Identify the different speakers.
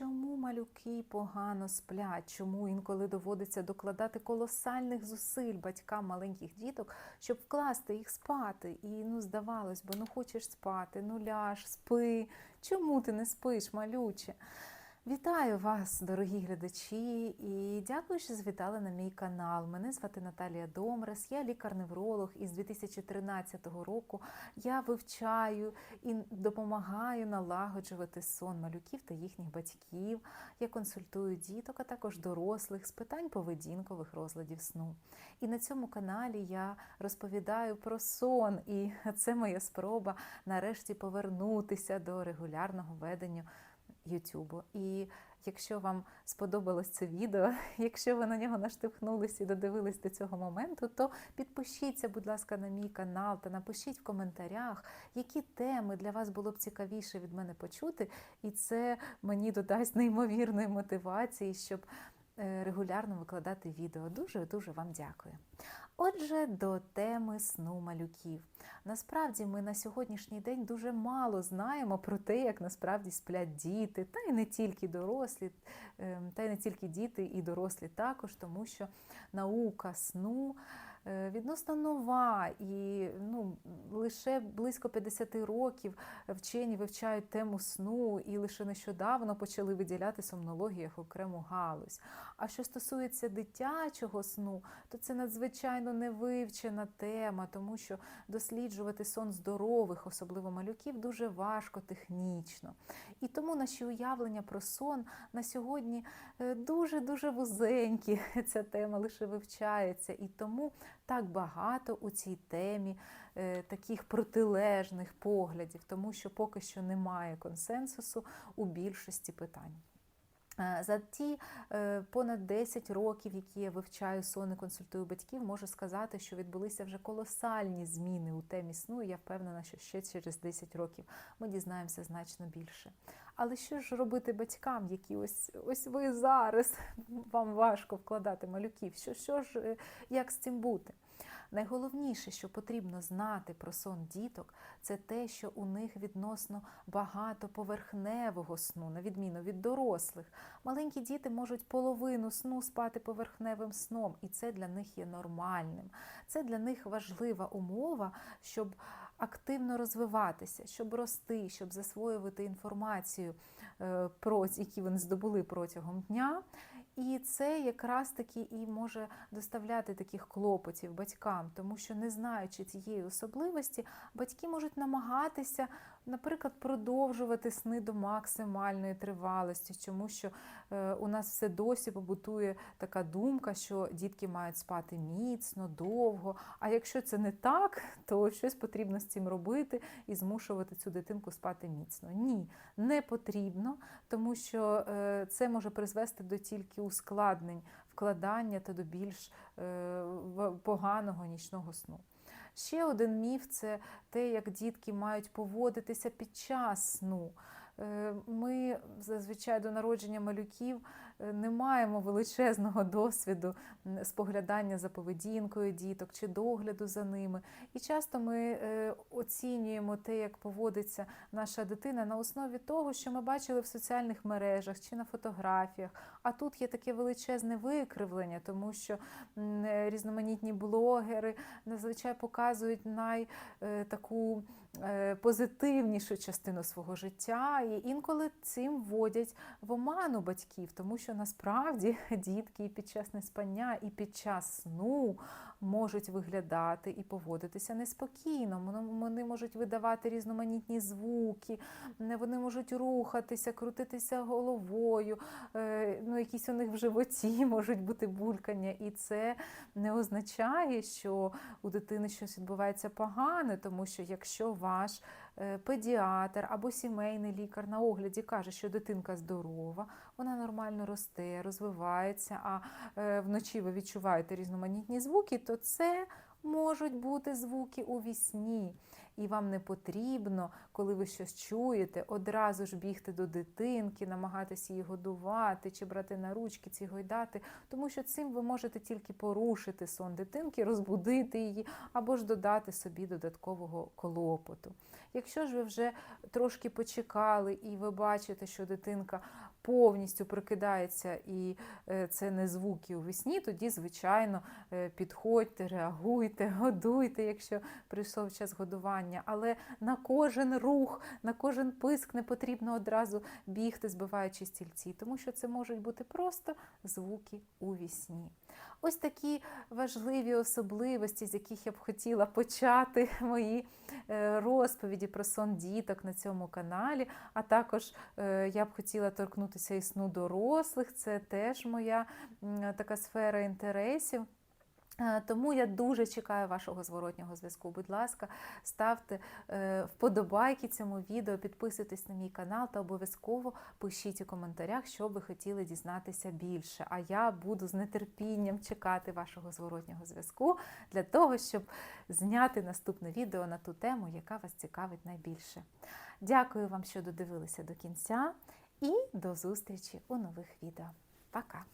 Speaker 1: Чому малюки погано сплять? Чому інколи доводиться докладати колосальних зусиль батькам маленьких діток, щоб вкласти їх спати? І ну здавалось би, ну хочеш спати, ну ляж, спи. Чому ти не спиш, малюче? Вітаю вас, дорогі глядачі, і дякую, що завітали на мій канал. Мене звати Наталія Домрес, я лікар-невролог, і з 2013 року я вивчаю і допомагаю налагоджувати сон малюків та їхніх батьків. Я консультую діток, а також дорослих з питань поведінкових розладів сну. І на цьому каналі я розповідаю про сон, і це моя спроба нарешті повернутися до регулярного ведення Ютубу. І якщо вам сподобалось це відео, якщо ви на нього наштовхнулись і додивились до цього моменту, то підпишіться, будь ласка, на мій канал та напишіть в коментарях, які теми для вас було б цікавіше від мене почути. І це мені додасть неймовірної мотивації, щоб е, регулярно викладати відео. Дуже дуже вам дякую. Отже, до теми сну малюків. Насправді ми на сьогоднішній день дуже мало знаємо про те, як насправді сплять діти, та й не тільки дорослі, е, та й не тільки діти і дорослі також, тому що наука сну відносно нова, і ну, лише близько 50 років вчені вивчають тему сну, і лише нещодавно почали виділяти сомнологію як окрему галузь. А що стосується дитячого сну, то це надзвичайно невивчена тема, тому що досліджувати сон здорових, особливо малюків, дуже важко технічно. І тому наші уявлення про сон на сьогодні дуже-дуже вузенькі. Ця тема лише вивчається. І тому так багато у цій темі е, таких протилежних поглядів, тому що поки що немає консенсусу у більшості питань. Е, За ті е, понад 10 років, які я вивчаю сон і консультую батьків, можу сказати, що відбулися вже колосальні зміни у темі сну. і Я впевнена, що ще через 10 років ми дізнаємося значно більше. Але що ж робити батькам, які ось ось ви зараз вам важко вкладати малюків? Що, що ж, е, як з цим бути? Найголовніше, що потрібно знати про сон діток, це те, що у них відносно багато поверхневого сну, на відміну від дорослих. Маленькі діти можуть половину сну спати поверхневим сном, і це для них є нормальним. Це для них важлива умова, щоб активно розвиватися, щоб рости, щоб засвоювати інформацію, е, які вони здобули протягом дня. І це якраз таки і може доставляти таких клопотів батькам, тому що, не знаючи цієї особливості, батьки можуть намагатися, наприклад, продовжувати сни до максимальної тривалості, тому що е, у нас все досі побутує така думка, що дітки мають спати міцно, довго. А якщо це не так, то щось потрібно з цим робити і змушувати цю дитинку спати міцно. Ні, не потрібно, тому що е, це може призвести до тільки ускладнень вкладання та до більш е, поганого нічного сну. Ще один міф це те, як дітки мають поводитися під час сну. Е, Ми зазвичай до народження малюків не маємо величезного досвіду споглядання за поведінкою діток чи догляду за ними. І часто ми е, оцінюємо те, як поводиться наша дитина на основі того, що ми бачили в соціальних мережах чи на фотографіях. А тут є таке величезне викривлення, тому що різноманітні блогери зазвичай показують най таку позитивнішу частину свого життя, і інколи цим вводять в оману батьків, тому що насправді дітки під час неспання, і під час сну можуть виглядати і поводитися неспокійно. Вони можуть видавати різноманітні звуки, вони можуть рухатися, крутитися головою, ну, якісь у них в животі можуть бути булькання. І це не означає, що у дитини щось відбувається погане, тому що якщо ваш педіатр або сімейний лікар на огляді каже, що дитинка здорова, вона нормально росте, розвивається, а вночі ви відчуваєте різноманітні звуки, то це можуть бути звуки у вісні. І вам не потрібно, коли ви щось чуєте, одразу ж бігти до дитинки, намагатися її годувати, чи брати на ручки, ці гойдати, тому що цим ви можете тільки порушити сон дитинки, розбудити її, або ж додати собі додаткового клопоту. Якщо ж ви вже трошки почекали і ви бачите, що дитинка повністю прикидається і е, це не звуки у вісні, тоді, звичайно, е, підходьте, реагуйте, годуйте, якщо прийшов час годування. Але на кожен рух, на кожен писк не потрібно одразу бігти, збиваючи стільці, тому що це можуть бути просто звуки у вісні. Ось такі важливі особливості, з яких я б хотіла почати мої е, розповіді про сон діток на цьому каналі. А також е, я б хотіла торкнутися і сну дорослих. Це теж моя така сфера інтересів. Е, Тому я дуже чекаю вашого зворотнього зв'язку. Будь ласка, ставте е, вподобайки цьому відео, підписуйтесь на мій канал та обов'язково пишіть у коментарях, що ви хотіли дізнатися більше. А я буду з нетерпінням чекати вашого зворотнього зв'язку для того, щоб зняти наступне відео на ту тему, яка вас цікавить найбільше. Дякую вам, що додивилися до кінця, і до зустрічі у нових відео. Пока!